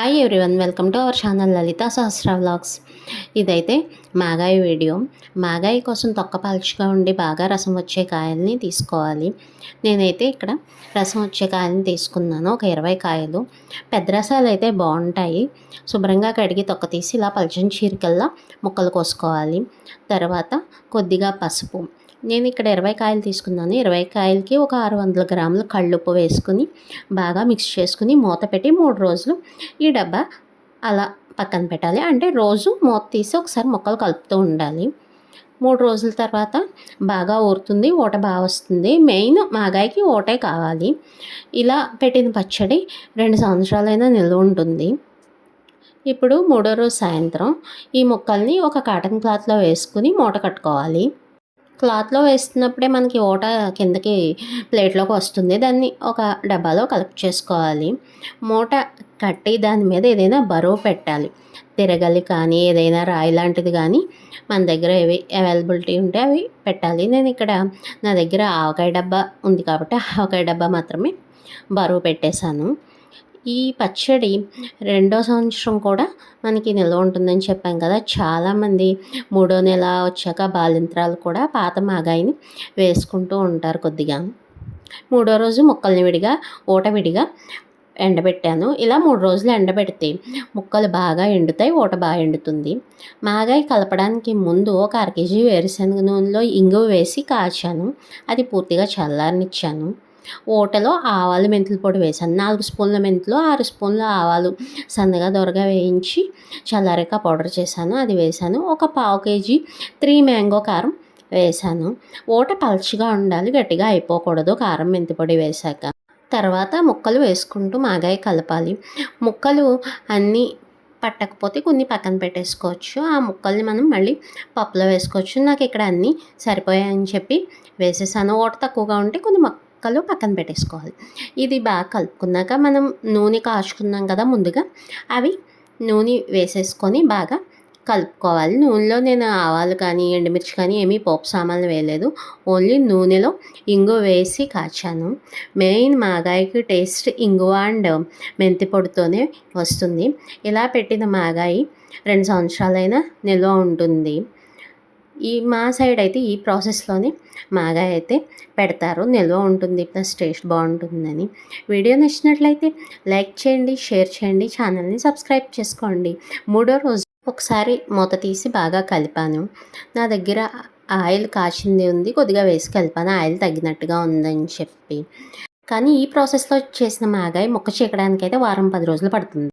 Hi everyone welcome to our channel Lalitha Sahasra vlogs ఇదైతే మాగాయి video. మాగాయి కోసం తొక్క ఉండి బాగా రసం వచ్చే కాయల్ని తీసుకోవాలి. నేనైతే ఇక్కడ రసం వచ్చే కాయల్ని తీసుకున్నాను ఒక ఇరవై కాయలు. పెద్ద రసాలు అయితే బాగుంటాయి. శుభ్రంగా కడిగి తొక్క తీసి ఇలా పలచని చీరికల్లా ముక్కలు కోసుకోవాలి. తర్వాత కొద్దిగా పసుపు. నేను ఇక్కడ ఇరవై కాయలు తీసుకున్నాను. ఇరవై కాయలకి ఒక ఆరు వందల గ్రాముల కళ్ళుప్పు వేసుకుని బాగా మిక్స్ చేసుకుని మూత పెట్టి మూడు రోజులు ఈ డబ్బా అలా పక్కన పెట్టాలి. అంటే రోజు మూత తీసి ఒకసారి మొక్కలు కలుపుతూ ఉండాలి. మూడు రోజుల తర్వాత బాగా ఊరుతుంది ఊట బాగా వస్తుంది. మెయిన్ మాగాయకి ఊటే కావాలి. ఇలా పెట్టిన పచ్చడి రెండు సంవత్సరాలైనా నిల్వ ఉంటుంది. ఇప్పుడు మూడో రోజు సాయంత్రం ఈ ముక్కల్ని ఒక కాటన్ క్లాత్లో వేసుకుని మూట కట్టుకోవాలి. క్లాత్లో వేస్తున్నప్పుడే మనకి ఓట కిందకి ప్లేట్లోకి వస్తుంది. దాన్ని ఒక డబ్బాలో కలెక్ట్ చేసుకోవాలి. మూట కట్టి దాని మీద ఏదైనా బరువు పెట్టాలి. తిరగలి కానీ ఏదైనా రాయి లాంటిది కానీ మన దగ్గర ఏవి అవైలబిలిటీ ఉంటే అవి పెట్టాలి. నేను ఇక్కడ నా దగ్గర ఆవకాయ డబ్బా ఉంది కాబట్టి ఆవకాయ డబ్బా మాత్రమే బరువు పెట్టేశాను. ఈ పచ్చడి రెండో సంవత్సరం కూడా మనకి నిల్వ ఉంటుందని చెప్పాం కదా. చాలామంది మూడో నెల వచ్చాక బాలింత్రాలు కూడా పాత మాగాయిని వేసుకుంటూ ఉంటారు కొద్దిగా. మూడో రోజు ముక్కల్ని విడిగా ఊట విడిగా ఎండబెట్టాను. ఇలా మూడు రోజులు ఎండబెడితే ముక్కలు బాగా ఎండుతాయి ఊట బాగా ఎండుతుంది. మాగాయి కలపడానికి ముందు ఒక అర కేజీ వేరుశనగ నూనెలో ఇంగువ వేసి కాచాను. అది పూర్తిగా చల్లారనిచ్చాను. ఓటలో ఆవాలు మెంతుల పొడి వేసాను నాలుగు స్పూన్ల మెంతులు ఆరు స్పూన్ల ఆవాలు సన్నగా దొరగా వేయించి చల్లారాక పౌడర్ చేశాను. అది వేసాను ఒక పావు కేజీ త్రీ మ్యాంగో కారం వేసాను ఓట పల్చగా ఉండాలి గట్టిగా అయిపోకూడదు. కారం మెంతి పొడి వేశాక. తర్వాత ముక్కలు వేసుకుంటూ మాగాయ కలపాలి. ముక్కలు అన్నీ పట్టకపోతే కొన్ని పక్కన పెట్టేసుకోవచ్చు. ఆ ముక్కల్ని మనం మళ్ళీ పప్పులో వేసుకోవచ్చు. నాకు ఇక్కడ అన్నీ సరిపోయాయని చెప్పి వేసేసాను. ఓట తక్కువగా ఉంటే కొన్ని ముక్కలు పక్కన పెట్టేసుకోవాలి. ఇది బాగా కలుపుకున్నాక మనం నూనె కాచుకున్నాం కదా ముందుగా అవి నూనె వేసేసుకొని బాగా కలుపుకోవాలి. నూనెలో నేను ఆవాలు కానీ ఎండుమిర్చి కానీ ఏమీ పోపు సామాన్లు వేయలేదు. ఓన్లీ నూనెలో ఇంగు వేసి కాచాను. మెయిన్ మాగాయికి టేస్ట్ ఇంగువ అండ్ మెంతి పొడితోనే వస్తుంది. ఇలా పెట్టిన మాగాయి రెండు సంవత్సరాలైనా నిల్వ ఉంటుంది. ఈ మా సైడ్ అయితే ఈ ప్రాసెస్లోనే మాగా అయితే పెడతారు. నిల్వ ఉంటుంది. ప్లస్ టేస్ట్ బాగుంటుందని. వీడియో నచ్చినట్లయితే లైక్ చేయండి షేర్ చేయండి ఛానల్ని సబ్స్క్రైబ్ చేసుకోండి. మూడో రోజు ఒకసారి మూత తీసి బాగా కలిపాను. నా దగ్గర ఆయిల్ కాచింది ఉంది. కొద్దిగా వేసి కలిపాను. ఆయిల్ తగ్గినట్టుగా ఉందని చెప్పి. కానీ ఈ ప్రాసెస్లో చేసిన మాగాయ మొక్క చీకడానికి అయితే వారం పది రోజులు పడుతుంది.